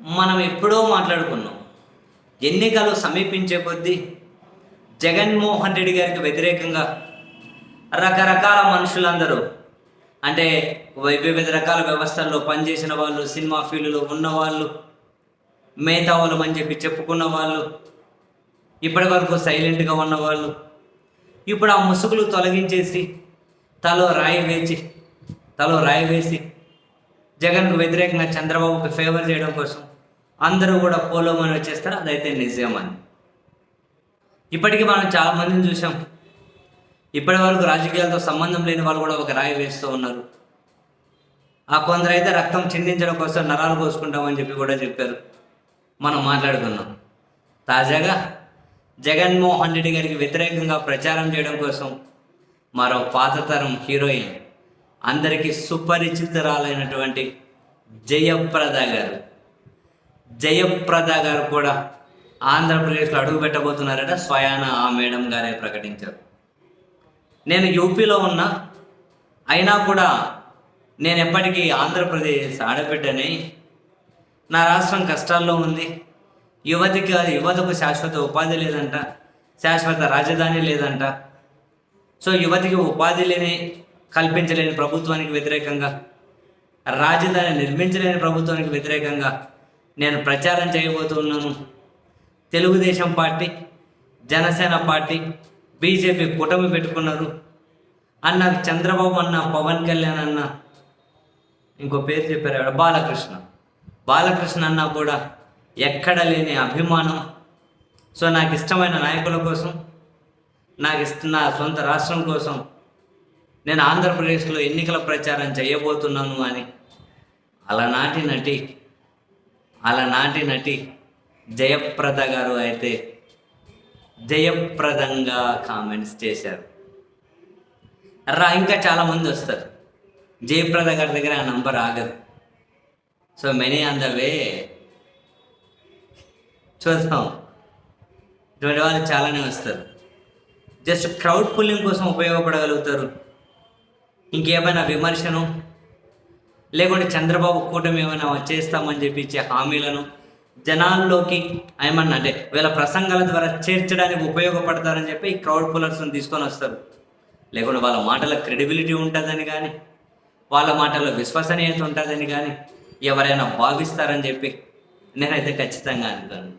మనం ఎప్పుడో మాట్లాడుకున్నాం. ఎన్నికలు సమీపించే కొద్దీ జగన్మోహన్ రెడ్డి గారికి వ్యతిరేకంగా రకరకాల మనుషులందరూ అంటే వివిధ రకాల వ్యవస్థల్లో పనిచేసిన వాళ్ళు సినిమా ఫీల్డ్లో ఉన్నవాళ్ళు మేధావులం అని చెప్పి చెప్పుకున్న వాళ్ళు ఇప్పటి వరకు సైలెంట్గా ఉన్నవాళ్ళు ఇప్పుడు ఆ ముసుగులు తొలగించేసి తలో రాయి వేసి తలో రాయి వేసి జగన్కు వ్యతిరేకంగా చంద్రబాబుకి ఫేవర్ చేయడం కోసం అందరూ కూడా పోలోమని వచ్చేస్తారు. అదైతే నిజమని. ఇప్పటికీ మనం చాలా మందిని చూసాం ఇప్పటి వరకు రాజకీయాలతో సంబంధం లేని వాళ్ళు కూడా ఒక రాయి వేస్తూ ఉన్నారు. ఆ కొందరైతే రక్తం చిందించడం కోసం నరాలు కోసుకుంటామని చెప్పి కూడా చెప్పారు. మనం మాట్లాడుకున్నాం. తాజాగా జగన్మోహన్ రెడ్డి గారికి వ్యతిరేకంగా ప్రచారం చేయడం కోసం మరో పాత తరం హీరోయిన్ అందరికీ సుపరిచితురాలైనటువంటి జయప్రద గారు. జయప్రద గారు కూడా ఆంధ్రప్రదేశ్లో అడుగు పెట్టబోతున్నారట. స్వయాన ఆ మేడం గారే ప్రకటించారు. నేను యూపీలో ఉన్నా అయినా కూడా నేను ఎప్పటికీ ఆంధ్రప్రదేశ్ ఆడబిడ్డని నా రాష్ట్రం కష్టాల్లో ఉంది. యువతికి యువతకు శాశ్వత ఉపాధి లేదంట శాశ్వత రాజధాని లేదంట. సో యువతికి ఉపాధి లేని కల్పించలేని ప్రభుత్వానికి వ్యతిరేకంగా రాజధాని నిర్మించలేని ప్రభుత్వానికి వ్యతిరేకంగా నేను ప్రచారం చేయబోతున్నాను. Telugu Desam party Janasena party BJP కూటమి పెట్టుకున్నారు. అన్న చంద్రబాబు అన్న పవన్ కళ్యాణ్ అన్న ఇంకో పేరు చెప్పారు ఆవిడ బాలకృష్ణ. బాలకృష్ణ అన్న కూడా ఎక్కడ లేని అభిమానం. సో నాకు ఇష్టమైన నాయకుల కోసం నాకు ఇష్ట నా సొంత రాష్ట్రం కోసం నేను ఆంధ్రప్రదేశ్లో ఎన్నికల ప్రచారం చేయబోతున్నాను అని అలనాటి నటి అలనాటి నటి జయప్రద గారు అయితే జయప్రదంగా కామెంట్స్ చేశారు. రా ఇంకా చాలామంది వస్తారు. జయప్రద గారి దగ్గర ఆ నంబర్ ఆగదు. So many on the way చూద్దాం. ఇటువంటి వాళ్ళు చాలానే వస్తారు. జస్ట్ క్రౌడ్ పుల్లింగ్ కోసం ఉపయోగపడగలుగుతారు. ఇంకేమైనా విమర్శను? లేకుంటే చంద్రబాబు కూటమి ఏమైనా చేస్తామని చెప్పి ఇచ్చే హామీలను జనాల్లోకి ఏమన్నా అంటే వీళ్ళ ప్రసంగాల ద్వారా చేర్చడానికి ఉపయోగపడతారని చెప్పి ఈ క్రౌడ్ పులర్స్ని తీసుకొని వస్తారు. లేకుంటే వాళ్ళ మాటల క్రెడిబిలిటీ ఉంటుందని కానీ వాళ్ళ మాటల్లో విశ్వసనీయత ఉంటుందని కానీ ఎవరైనా భావిస్తారని చెప్పి నేనైతే ఖచ్చితంగా అనుకోను